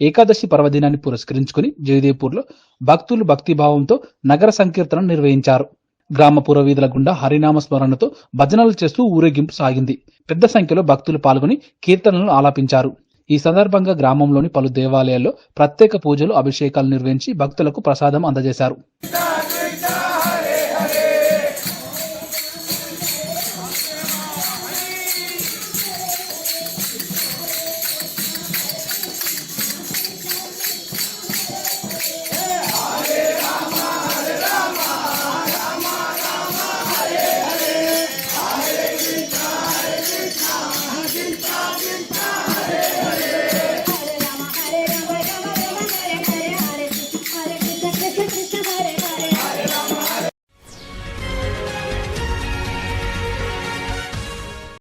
ఏకాదశి పర్వదినాన్ని పురస్కరించుకుని జయదేపూర్లో భక్తులు భక్తిభావంతో నగర సంకీర్తన నిర్వహించారు. గ్రామ పురవీధుల గుండా హరినామ స్మరణతో భజనలు చేస్తూ ఊరేగింపు సాగింది. పెద్ద సంఖ్యలో భక్తులు పాల్గొని కీర్తనలను ఆలాపించారు. ఈ సందర్భంగా గ్రామంలోని పలు దేవాలయాల్లో ప్రత్యేక పూజలు అభిషేకాలు నిర్వహించి భక్తులకు ప్రసాదం అందజేశారు.